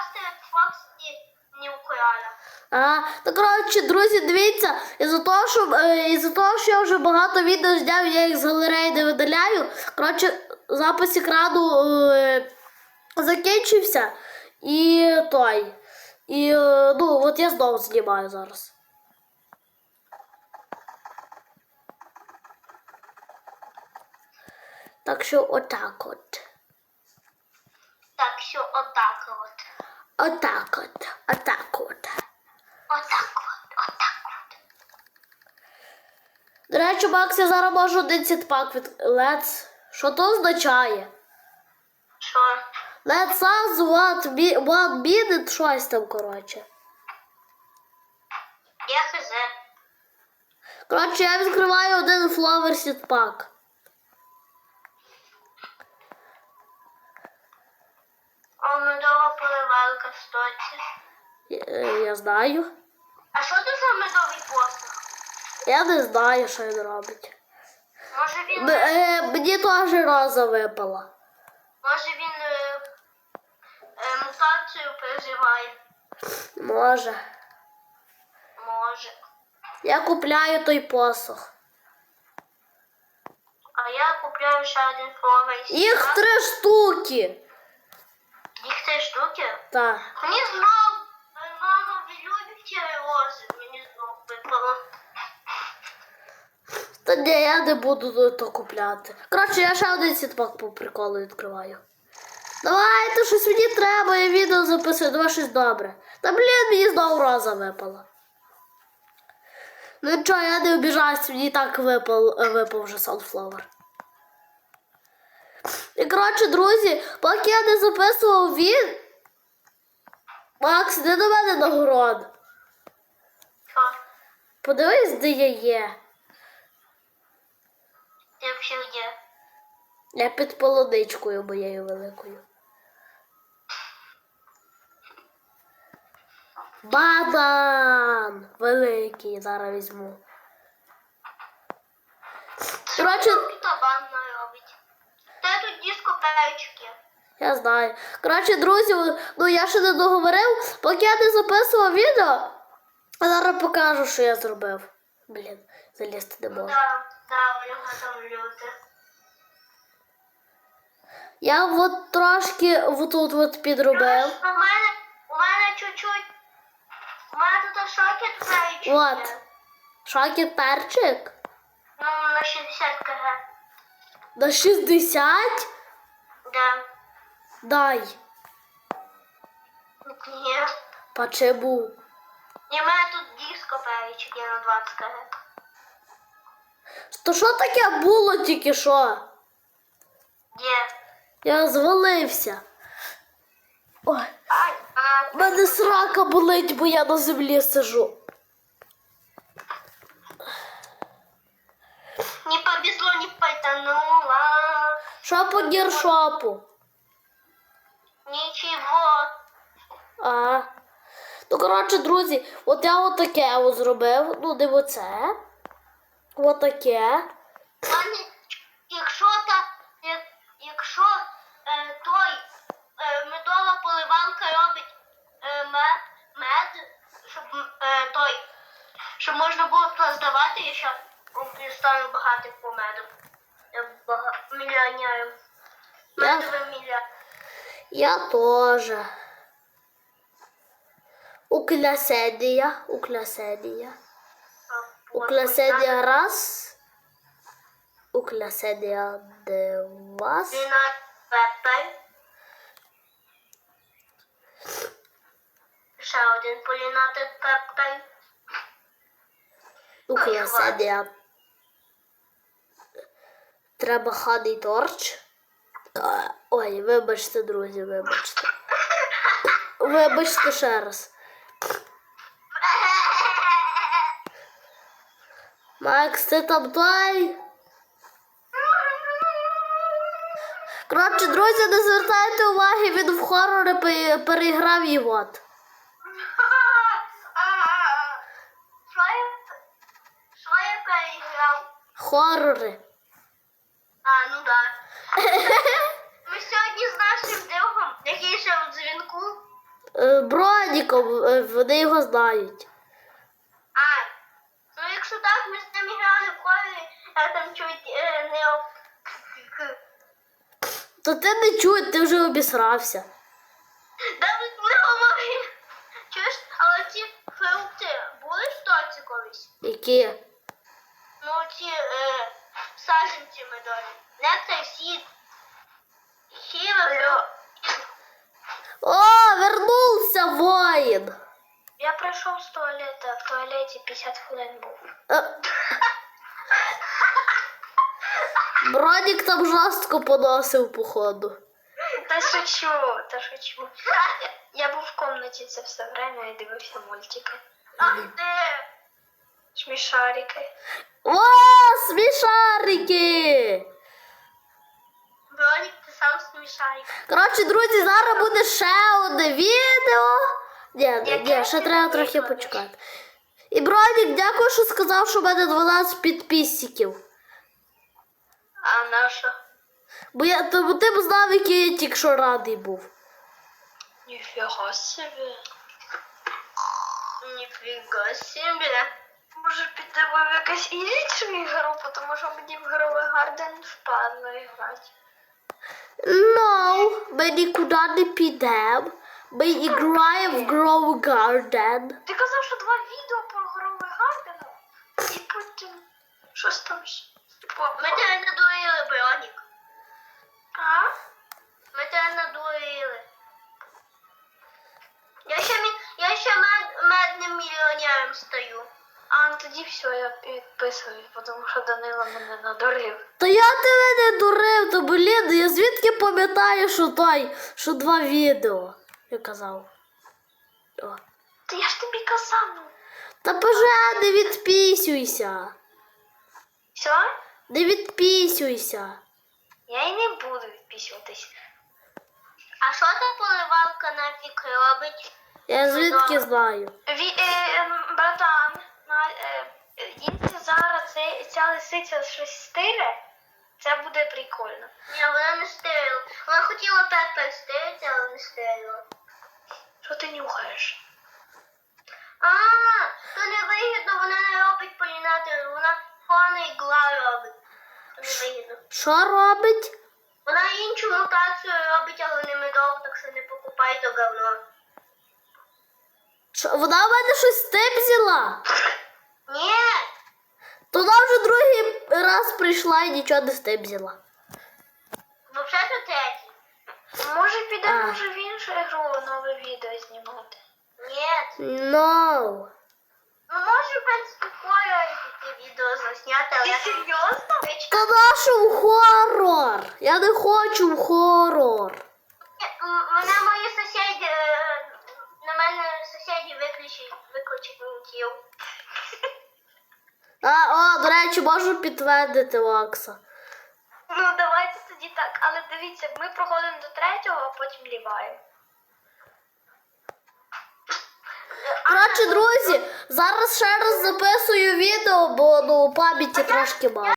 вкрасти Xbox і украли. А, то коротше, друзі, дивіться, із-за того, що, е, із-за того, що я вже багато відео зняв, я їх з галереї не видаляю. Коротше, запис екрану е, закінчився. І той. І е, ну, от я знову знімаю зараз. Так що отак от. Так що отак от. Отак от. Отак от. Отак от. Отак от. До речі, Макс, я зараз можу один сітпак від Let's. Що то означає? Що? Let's us one, mi- one minute, щось там, коротше. Я хз. Коротше, я відкриваю один фловер сітпак. Стоїть. Я, е, я знаю. А що це за медовий посох? Я не знаю, що він робить. Може він, М- е, мені теж роза випала. може він е, е, мутацію переживає? Може. Може. Я купляю той посох. А я купляю ще один фловер. Їх три штуки. Три штуки? Так. Мені знов, мама, ви любите рози? Мені знов випало. Та ні, я не буду то купляти. Коротше, я ще один сітпак по приколу відкриваю. Давайте щось мені треба, я відео записую, давай щось добре. Та блін, мені знову роза випала. Ну нічого, я не обіжаюсь, мені і так випав, випав вже Sunflower. І коротше, друзі, поки я не записував він. Макс, де до мене нагород. Що? Подивись, де я є. Ти взагалі є? Я під полуничкою моєю великою. Бадан! Великий, зараз візьму. Коротше, Хто банна робить? Де тут я знаю. Коротше, друзі, ну я ще не договорив, поки я не записував відео, а зараз покажу, що я зробив. Блін, залізти не можу. Да, да, його там люди. Я от трошки отут от підробив. У мене, у мене чуть-чуть, у мене тут шокет пейчики. От. Шокіт перчик. Ну, на 60 кг. На 60? Да. Дай. Ні. Почему? І в мене тут дископейчики на 20 кг. То що таке було тільки що? Є. Я звалився. Ой, Ай, а, мене срака болить, бо я на землі сижу. не повезло, не потонула. По? Нічого. А. Ну, коротше, друзі, от я отаке от зробив. Ну, не оце. Отаке. Якщо та, як, якщо е, той е, медова поливалка робить е, мед, мед, щоб е, той, щоб можна було продавати, я ще стану багатим по меду. Я бага, мільйонером. Я- мільйонером. Я теж. Укляседія. Укляседія. Укляседія раз. Укляседія два. Ще один полінати Пеппер. Укляседія. Треба ханий торч. Ой, вибачте, друзі, вибачте. Вибачте ще раз. Макс, ти там той? Коротше, друзі, не звертайте уваги, він в хорори переіграв і от. Що я переіграв? Хорори. А, ну да. Ми сьогодні з нашим другом, який ще в дзвінку, Е, Броніком, е, вони його знають. А, ну якщо так, ми з ними грали в колі, я там чуть е, не об... То ти не чуй, ти вже обісрався. Навіть не говори. Чуєш, але ці фрукти були в тоці колись? Які? Ну, ці е, саженці медові. Нектар, сід. Хіва, О, вернувся воїн. Я прийшов з туалету, а в туалеті 50 хвилин був. Е. Бронік там жорстко поносив, походу. Та шучу, та шучу. Я був в комнаті це все время і дивився мультики. Ах ти! Смішарики. О, смішарики! Смішай. Коротше, друзі, зараз буде ще одне відео. Ні, ні, ні, ще треба трохи почекати. І Бронік, дякую, що сказав, що в мене 12 підписчиків. А наша? Бо я то, ти б знав, який я тільки що радий був. Ніфіга собі. Ніфіга собі. Може підемо в якусь іншу ігру, тому що мені в Геровий Гарден впадло грати. No, ми нікуди не підемо. Ми граємо в Grow Garden. Ти казав, що два відео про Геровий Гарден, і потім щось там. ще. Ми тебе надурили, Бронік. А? Ми тебе надурили. Я ще, я ще мед, медним мільйонером стаю. Ну тоді все, я підписуюсь, тому що Данило мене надурив. Та я тебе не дурив, то блін, я звідки пам'ятаю, що той, що два відео, я казав. О. Та я ж тобі казав. Та боже, не відписуйся. Все? Не відписуйся. Я й не буду відписуватись. А що та поливалка нафіг робить? Я звідки знаю. Ві, е, ем, братан, на, е, якщо зараз це, ця лисиця щось стире, це буде прикольно. Ні, вона не стирила. Вона хотіла пепер стирити, але не стирила. Що ти нюхаєш? А, то не вигідно, вона не робить полінатор, вона фона ігла робить. То не вигідно. Що робить? Вона іншу мутацію робить, але не медову, так що не покупай то говно. Що, вона в мене щось з тим взяла? Ні, То вона вже другий раз прийшла і нічого не з тим взяла. взагалі то третій. Може підемо А. вже в іншу ігру нове відео знімати? Ні. No. Ну може, в принципі, хорор піти відео засняти, але я там серйозно? Та нашу в хорор. Я не хочу в хорор. Мене мої сусіди, е, на мене сусіди виключать, виключать мутів. А, о, до речі, можу підтвердити Лакса. Ну давайте тоді так, але дивіться, ми проходимо до третього, а потім ліваємо. Коротше, друзі, зараз ще раз записую відео, бо ну пам'яті трошки мало.